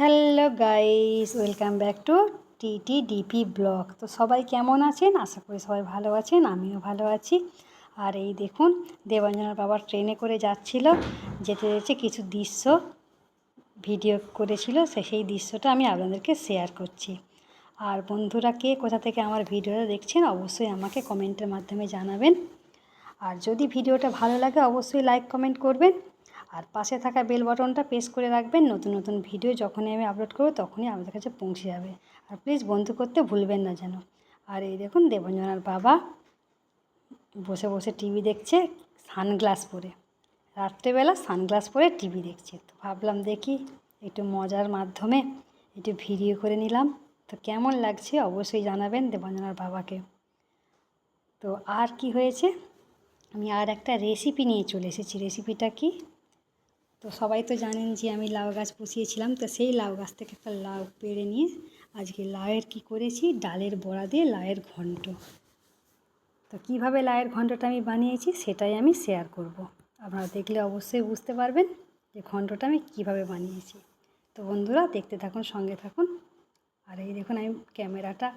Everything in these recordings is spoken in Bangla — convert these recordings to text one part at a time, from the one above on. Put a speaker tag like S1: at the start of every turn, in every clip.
S1: Hello guys, welcome back to TT DP blog. তো সবাই কেমন আছেন? আশা করি সবাই ভালো আছেন, আমিও ভালো আছি। আর এই দেখুন, দেবাঞ্জনার বাবার ট্রেনে করে যাচ্ছিল, যেতে যেতে কিছু দৃশ্য ভিডিও করেছিল, সে সেই দৃশ্যটা আমি আপনাদেরকে শেয়ার করছি। আর বন্ধুরা, কে কোথা থেকে আমার ভিডিওটা দেখছেন, অবশ্যই আমাকে কমেন্টের মাধ্যমে জানাবেন। আর যদি ভিডিওটা ভালো লাগে, অবশ্যই লাইক কমেন্ট করবেন। আর পাশে থাকা বেল বাটনটা প্রেস করে রাখবেন। নতুন নতুন ভিডিও যখনই আমি আপলোড করব, তখনই আপনাদের কাছে পৌঁছে যাবে। আর প্লিজ বন্ধু করতে ভুলবেন না যেন। আর এই দেখুন, দেবঞ্জনার বাবা বসে বসে টিভি দেখছে, সানগ্লাস পরে। রাত্রেবেলা সানগ্লাস পরে টিভি দেখছে। তো ভাবলাম দেখি, একটু মজার মাধ্যমে একটু ভিডিও করে নিলাম। তো কেমন লাগছে অবশ্যই জানাবেন দেবঞ্জনার বাবাকে। তো আর কি হয়েছে? আমি আর একটা রেসিপি নিয়ে চলে এসেছি। রেসিপিটা কি? তো সবাই তো জানেন যে আমি লাউ গাছ বসিয়েছিলাম, তো সেই লাউ গাছ থেকে একটা লাউ পেড়ে নিয়ে আজকে লাউয়ের কি করেছি? ডালের বড়া দিয়ে লাউয়ের ঘন্ট। তো কীভাবে লাউয়ের ঘন্টটা আমি বানিয়েছি সেটাই আমি শেয়ার করব। আপনারা দেখলে অবশ্যই বুঝতে পারবেন যে ঘন্টটা আমি কীভাবে বানিয়েছি। তো বন্ধুরা, দেখতে থাকুন, সঙ্গে থাকুন। আর এই দেখুন, আমি ক্যামেরাটা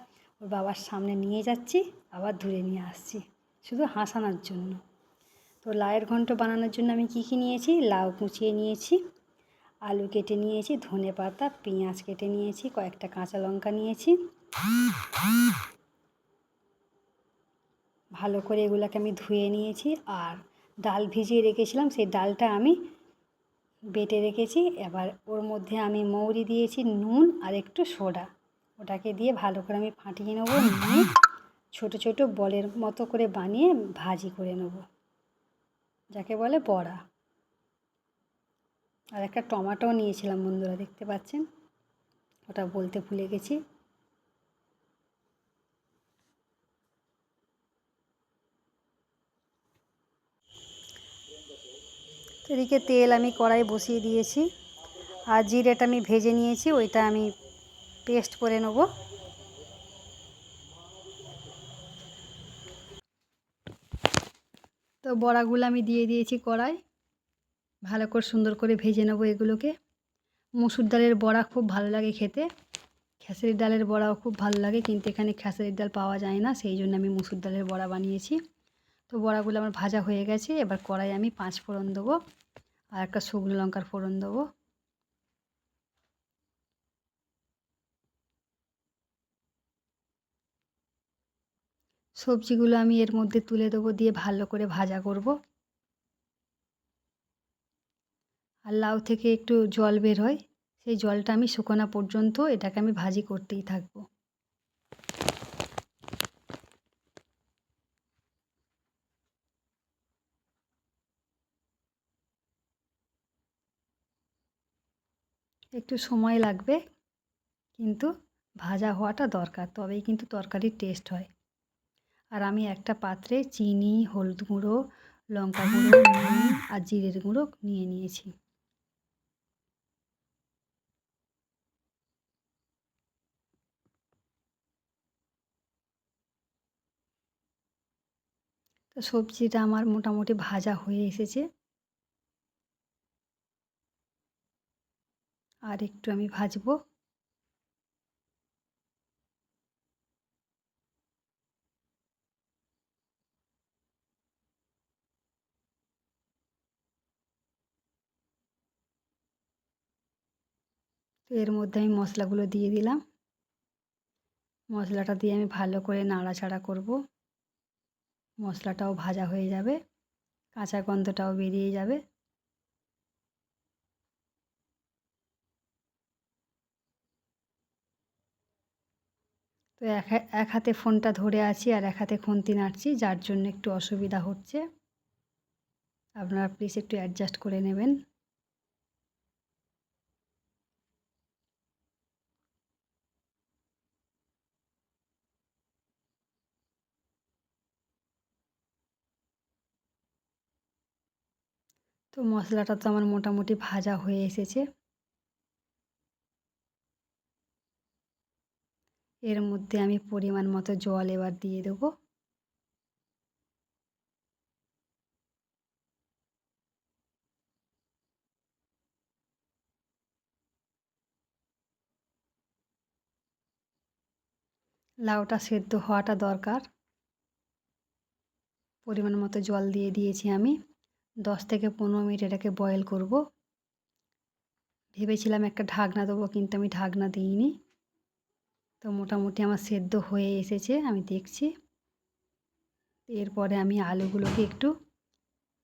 S1: ওর বাবার সামনে নিয়ে যাচ্ছি, আবার দূরে নিয়ে আসছি, শুধু হাসানোর জন্য। তো লাউয়ের ঘন্ট বানানোর জন্য আমি কী কী নিয়েছি? লাউ কুচিয়ে নিয়েছি, আলু কেটে নিয়েছি, ধনে পাতা, পেঁয়াজ কেটে নিয়েছি, কয়েকটা কাঁচা লঙ্কা নিয়েছি। ভালো করে এগুলোকে আমি ধুয়ে নিয়েছি আর ডাল ভিজিয়ে রেখেছিলাম, সেই ডালটা আমি বেটে রেখেছি। এবার ওর মধ্যে আমি মৌরি দিয়েছি, নুন আর একটু সোডা। ওটাকে দিয়ে ভালো করে আমি ফাটিয়ে নেব, নিয়ে ছোটো ছোটো বলের মতো করে বানিয়ে ভাজি করে নেব। যাকে বলে বড়া। আর একটা টমাটো নিয়েছিলাম বন্ধুরা, দেখতে পাচ্ছেন? ওটা বলতে ভুলে গেছি। এদিকে তেল আমি কড়াই বসিয়ে দিয়েছি। আর জিরেটা আমি ভেজে নিয়েছি, ওইটা আমি পেস্ট করে নেব। বড়াগুলো আমি দিয়ে দিয়েছি কড়াই। ভালো করে সুন্দর করে ভেজে নেব এগুলোকে। মুসুর ডালের বড়া খুব ভালো লাগে খেতে। খেসারির ডালের বড়াও খুব ভালো লাগে, কিন্তু এখানে খেসারির ডাল পাওয়া যায় না, সেই জন্য আমি মুসুর ডালের বড়া বানিয়েছি। তো বড়াগুলো আমার ভাজা হয়ে গেছে, এবার কড়াই আমি পাঁচ ফোড়ন দেবো আর একটা শুকনো লঙ্কার ফোড়ন দেবো। সবজিগুলো আমি এর মধ্যে তুলে দেবো, দিয়ে ভালো করে ভাজা করব। আর লাউ থেকে একটু জল বের হয়, সেই জলটা আমি শুকোনা পর্যন্ত এটাকে আমি ভাজি করতেই থাকব। একটু সময় লাগবে, কিন্তু ভাজা হওয়াটা দরকার, তবেই কিন্তু তরকারির টেস্ট হয়। আর আমি একটা পাত্রে চিনি হলুদ গুঁড়ো লঙ্কা গুঁড়ো নুন আর জিরের গুঁড়ো নিয়ে নিয়েছি। তো সবজিটা আমার মোটামুটি ভাজা হয়ে এসেছে। আর একটু আমি ভাজবো। এর মধ্যে আমি মশলাগুলো দিয়ে দিলাম। মশলাটা দিয়ে আমি ভালো করে নাড়াচাড়া করব। মশলাটাও ভাজা হয়ে যাবে। কাঁচা গন্ধটাও বেরিয়ে যাবে। তো এক এক হাতে ফোনটা ধরে আছি আর এক হাতে খুন্তি নাড়ছি, যার জন্য একটু অসুবিধা হচ্ছে। আপনারা প্লিজ একটু অ্যাডজাস্ট করে নেবেন। তো মশলাটা তো আমার মোটামুটি ভাজা হয়ে এসেছে। এর মধ্যে আমি পরিমাণ মতো জল এবার দিয়ে দেবো। লাউটা সেদ্ধ হওয়াটা দরকার। পরিমাণ মতো জল দিয়ে দিয়েছি আমি। দশ থেকে পনেরো মিনিট এটাকে বয়েল করব। ভেবেছিলাম একটা ঢাকনা দেবো, কিন্তু আমি ঢাকনা দিইনি। তো মোটামুটি আমার সেদ্ধ হয়ে এসেছে, আমি দেখছি। এরপরে আমি আলুগুলোকে একটু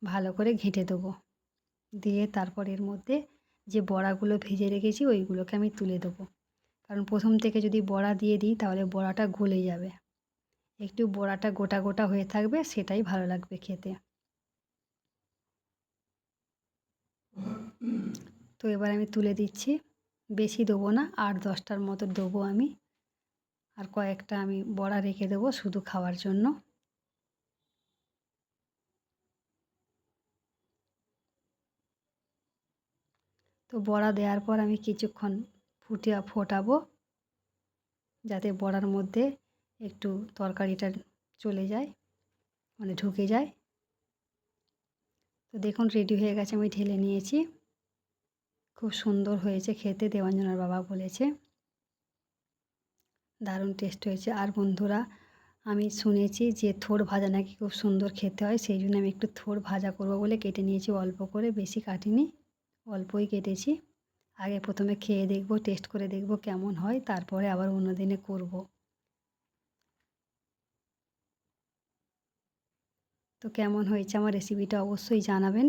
S1: ভালো করে ঘেঁটে দেবো। দিয়ে তারপর এর মধ্যে যে বড়াগুলো ভেজে রেখেছি, ওইগুলোকে আমি তুলে দেবো। কারণ প্রথম থেকে যদি বড়া দিয়ে দিই, তাহলে বড়াটা গলে যাবে। একটু বড়াটা গোটা গোটা হয়ে থাকবে, সেটাই ভালো লাগবে খেতে। তো এবার আমি তুলে দিচ্ছি। বেশি দেবো না আট দশটার মতো দেবো আমি। আর কয়েকটা আমি বড়া রেখে দেবো শুধু খাওয়ার জন্য। তো বড়া দেওয়ার পর আমি কিছুক্ষণ ফুটিয়ে ফোটাবো, যাতে বড়ার মধ্যে একটু তরকারিটা চলে যায় মানে ঢুকে যায়। তো দেখুন, রেডি হয়ে গেছে, আমি ঢেলে নিয়েছি। খুব সুন্দর হয়েছে খেতে দেবাঞ্জনার বাবা বলেছে। দারুণ টেস্ট হয়েছে। আর বন্ধুরা, আমি শুনেছি যে থোড় ভাজা নাকি খুব সুন্দর খেতে হয়, সেই জন্য আমি একটু থোড় ভাজা করব বলে কেটে নিয়েছি অল্প করে, বেশি কাটিনি, অল্পই কেটেছি। আগে প্রথমে খেয়ে দেখব টেস্ট করে দেখব কেমন হয়, তারপরে আবার অন্য দিনে করব। তো কেমন হয়েছে আমার রেসিপিটা অবশ্যই জানাবেন।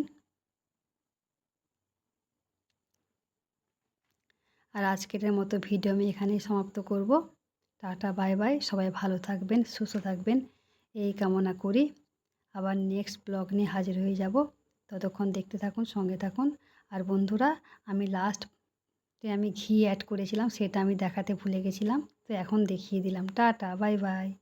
S1: আর আজকের মতো ভিডিও আমি এখানেই সমাপ্ত করব। Tata, bye bye. সবাই ভালো থাকবেন, সুস্থ থাকবেন। এই কামনা করি। আবার নেক্সট ব্লগ নিয়ে হাজির হয়ে যাব। ততক্ষণ দেখতে থাকুন, সঙ্গে থাকুন। আর বন্ধুরা, আমি লাস্টে আমি ঘি অ্যাড করেছিলাম, সেটা আমি দেখাতে ভুলে গেছিলাম। তো এখন দেখিয়ে দিলাম। Tata, bye bye.